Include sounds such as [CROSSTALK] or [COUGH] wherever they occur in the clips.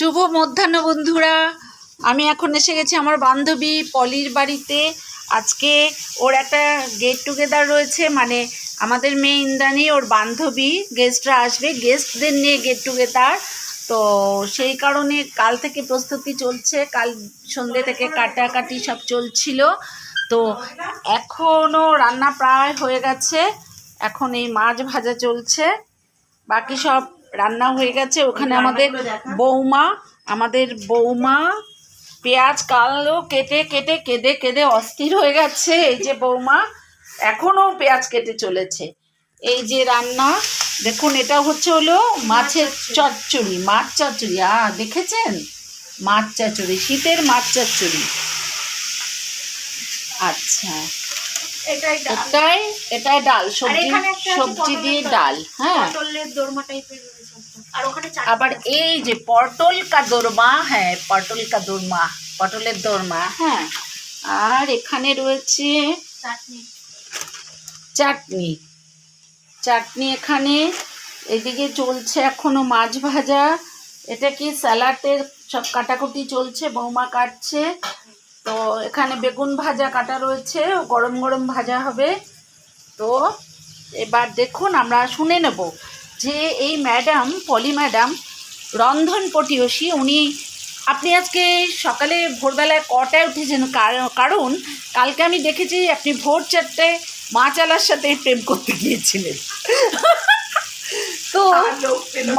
শুভ মধ্যাহ্ন বন্ধুরা। আমি এখন এসে গেছি আমার বান্ধবী পলির বাড়িতে। আজকে ওর একটা গেট টুগেদার রয়েছে মানে আমাদের মেয়ে ইন্দ্রাণী, ওর বান্ধবী গেস্টরা আসবে গেস্টদের নিয়ে গেট টুগেদার তো সেই কারণে কাল থেকে প্রস্তুতি চলছে, কাল সন্ধ্যে থেকে কাটাকাটি সব চলছিল। তো এখনও রান্না প্রায় হয়ে গেছে, এখন এই মাছ ভাজা চলছে। বাকি সব রান্না হয়ে গেছে। ওখানে আমাদের বৌমা আমাদের বৌমা পেঁয়াজ কালো কেটে কেটে কেঁদে কেঁদে অস্থির হয়ে গেছে। এই যে বৌমা এখনও পেঁয়াজ কেটে চলেছে। এই যে রান্না দেখুন এটা হচ্ছে হলো মাছের চচ্চড়ি মাছ চচ্চড়ি। আ দেখেছেন? মাছ চচ্চড়ি শীতের মাছ চচ্চড়ি। আচ্ছা। এটাই ডাল। এটাই ডাল সবজি সবজি দিয়ে ডাল হ্যাঁ। পটলের দোরমা টাইপের আর ওখানে আবার এই যে পটল কা দোরমা হ্যাঁ পটল কা দোরমা পটলের দোরমা হ্যাঁ। আর এখানে রয়েছে চাটনি। চাটনি। চাটনি এখানে এদিকে চলছে এখনও মাছ ভাজা। এটা কি স্যালাডের সব কাটাকুটি চলছে বৌমা কাটছে। তো এখানে বেগুন ভাজা কাটা রয়েছে গরম গরম ভাজা হবে। তো এবার দেখুন, আমরা শুনে নেব যে এই ম্যাডাম, পলি ম্যাডাম, রন্ধন পটিয়সী, উনি আপনি আজকে সকালে ভোরবেলায় কটায় উঠেছেন? কার- কারণ কালকে আমি দেখেছি আপনি ভোর চারটে মা চালার সাথে প্রেম করতে গিয়েছিলেন। [LAUGHS]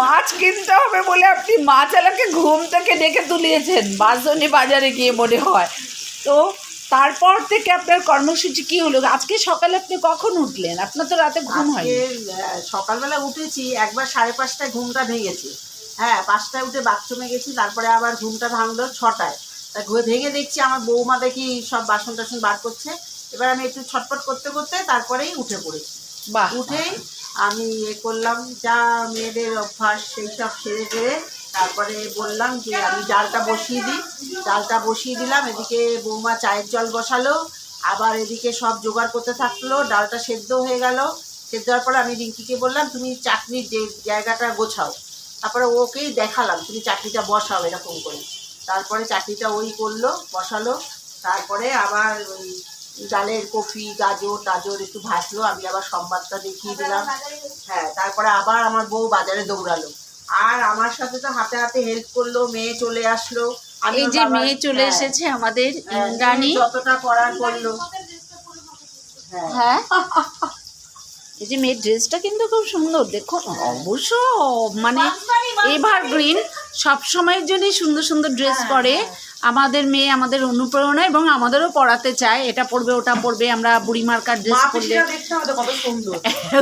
মাছ কিনতে হবে বলে আপনি মাছ আলাকে ঘুম থেকে ডেকে তুলিয়েছেন বাসনি বাজারে গিয়ে মনে হয়। তো তারপর থেকে আপনার কর্মসূচি কি হলো? আজকে সকালে আপনি কখন উঠলেন? আপনার তো রাতে ঘুম হয় সকালবেলা উঠেছি একবার সাড়ে পাঁচটায় ঘুমটা ভেঙেছে। হ্যাঁ পাঁচটায় উঠে বাথরুমে গেছি তারপরে আবার ঘুমটা ভাঙলো ছটায়। তা ঘুরে ভেঙে দেখছি আমার বৌমা দেখি সব বাসন টাসন বার করছে। এবার আমি একটু ছটপট করতে করতে তারপরেই উঠে পড়েছি। উঠেই আমি এ করলাম যা মেয়েদের অভ্যাস, সেই সব সেরে টেরে তারপরে বললাম যে আমি ডালটা বসিয়ে দিই। ডালটা বসিয়ে দিলাম, এদিকে বৌমা চায়ের জল বসালো, আবার এদিকে সব জোগাড় করতে থাকল, ডালটা সেদ্ধ হয়ে গেল। সেদ্ধ হওয়ার পরে আমি রিঙ্কিকে বললাম, তুমি চাটনির যে জায়গাটা গোছাও। তারপরে ওকেই দেখালাম, তুমি চাটনিটা বসাও এরকম করে। তারপরে চাকরিটা ওই করল, বসালো। তারপরে আবার ওই ডালের কফি গাজর টাজর একটু ভাজলো আমি আবার সম্বাদটা দেখিয়ে দিলাম। হ্যাঁ তারপরে আবার আমার বউ বাজারে দৌড়ালো। আর আমার সাথে তো হাতে হাতে হেল্প করল মেয়ে চলে আসলো। এই যে মেয়ে চলে হ্যাঁ, এসেছে আমাদের হ্যাঁ, ইন্দ্রাণী। যতটা করার করল। হ্যাঁ। হ্যাঁ? [LAUGHS] এই যে মেয়ের ড্রেসটা কিন্তু খুব সুন্দর। দেখো অবশ্য মানে এভারগ্রিন সব সময়ের জন্যই সুন্দর সুন্দর ড্রেস পরে আমাদের মেয়ে আমাদের অনুপ্রেরণা এবং আমাদেরও পড়াতে চায়। এটা পড়বে ওটা পড়বে আমরা বুড়িমার্কার ড্রেস মা পরলে। দেখতে হবে কত সুন্দর।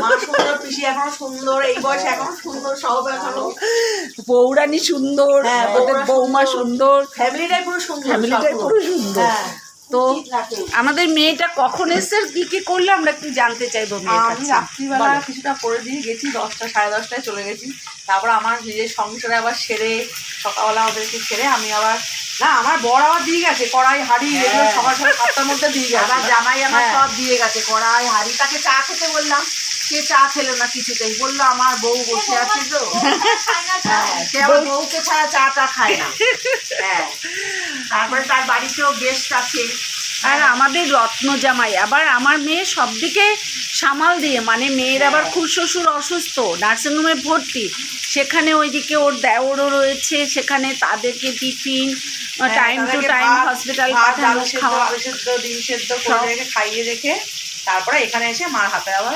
মা সুন্দর পিসি এখনও সুন্দর এই বয়সে এখনও সুন্দর সব এখনও বৌরানি সুন্দর হ্যাঁ, আমাদের বৌমা সুন্দর। ফ্যামিলিটাই পুরো সুন্দর ফ্যামিলিটাই। পুরো। সুন্দর। হ্যাঁ তো আমাদের মেয়েটা কখন এসছে কি কি করলে আমরা একটু জানতে চাইব আমি রাত্রিবেলা কিছুটা করে দিয়ে গেছি দশটা সাড়ে দশটায় চলে গেছি। তারপর আমার নিজের সংসারে আবার সেরে সকালবেলা ওদেরকে সেরে আমি আবার না আমার বর আবার দিয়ে গেছে কড়াই হাড়ি এগুলো হ্যাঁ। সকাল সকাল সাতটার মধ্যে দিয়ে গেছে আমার জামাই আমার হ্যাঁ। সব দিয়ে গেছে কড়াই হাড়ি তাকে চা খেতে বললাম সে চা খেলো না কিছুতেই বলল আমার বউ বসে আছে তো হ্যাঁ, সে আমার বউকে ছাড়া চা টা খায় না হ্যাঁ তারপরে তার বাড়িতেও গেস্ট আছে আর আমাদের রত্ন জামাই আবার আমার মেয়ে সব দিকে সামাল দিয়ে মানে মেয়ের আবার খুব শ্বশুর অসুস্থ নার্সিংহোমে ভর্তি সেখানে ওইদিকে ওর দেওরও রয়েছে সেখানে তাদেরকে tiffin time to time hospital পাঠানো খাওয়া ডিম সেদ্ধ খাইয়ে রেখে তারপরে এখানে এসে মার হাতে আবার।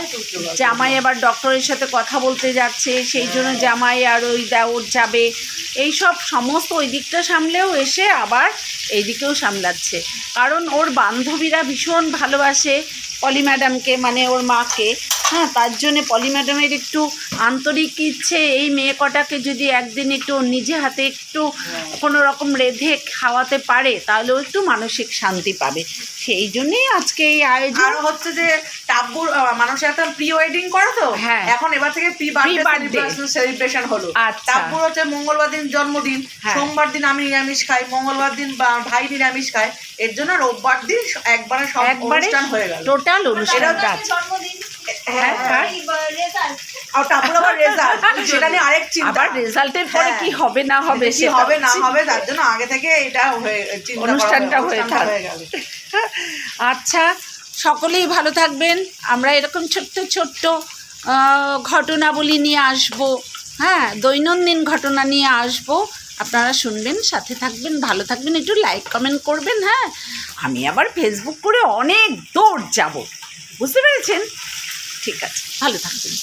জামাই আবার ডক্টরের সাথে কথা বলতে যাচ্ছে, সেই জন্য জামাই আর ওই দেওর যাবে এই সব সমস্ত ওই দিকটা সামলেও এসে আবার এইদিকেও সামলাচ্ছে কারণ ওর বান্ধবীরা ভীষণ ভালোবাসে পলি ম্যাডামকে মানে ওর মাকে। হ্যাঁ তার জন্যে পলি ম্যাডামের একটু আন্তরিক ইচ্ছে এই মেয়ে কটাকে যদি একদিন একটু নিজে হাতে একটু কোনো রকম রেধে খাওয়াতে পারে তাহলেও একটু মানসিক শান্তি পাবে। সেই জন্যেই আজকে এই আয়োজন। আরও হচ্ছে যে টাব্বুর মানুষের একটা প্রি ওয়েডিং করে তো? হ্যাঁ। এখন এবার থেকে প্রি। বার্থডে সেলিব্রেশন হলো। আর টাব্বুর হচ্ছে মঙ্গলবার দিন জন্মদিন। হ্যাঁ। সোমবার দিন আমি নিরামিষ খাই মঙ্গলবার দিন বা- ভাই নিরামিষ খায় এর জন্য রোববার দিন একবারে সব একবারে অনুষ্ঠান হয়ে গেল। টোটাল অনুষ্ঠানটা আছে জন্মদিন। হ্যাঁ হ্যাঁ। আবার রেজাল্টের পরে হ্যাঁ। কি হবে না হবে কি হবে না হবে তার জন্য আগে থেকে এটা চিন্তা অনুষ্ঠানটা হয়ে থাকবে। [LAUGHS] আচ্ছা সকলেই ভালো থাকবেন। আমরা এরকম ছোট্ট ছোট্ট ঘটনাবলী নিয়ে আসব। হ্যাঁ দৈনন্দিন ঘটনা নিয়ে আসব। আপনারা শুনবেন, সাথে থাকবেন, ভালো থাকবেন, একটু লাইক কমেন্ট করবেন হ্যাঁ? আমি আবার ফেসবুক করে অনেক দৌড় যাব। বুঝতে পেরেছেন? ঠিক আছে, ভালো থাকবেন।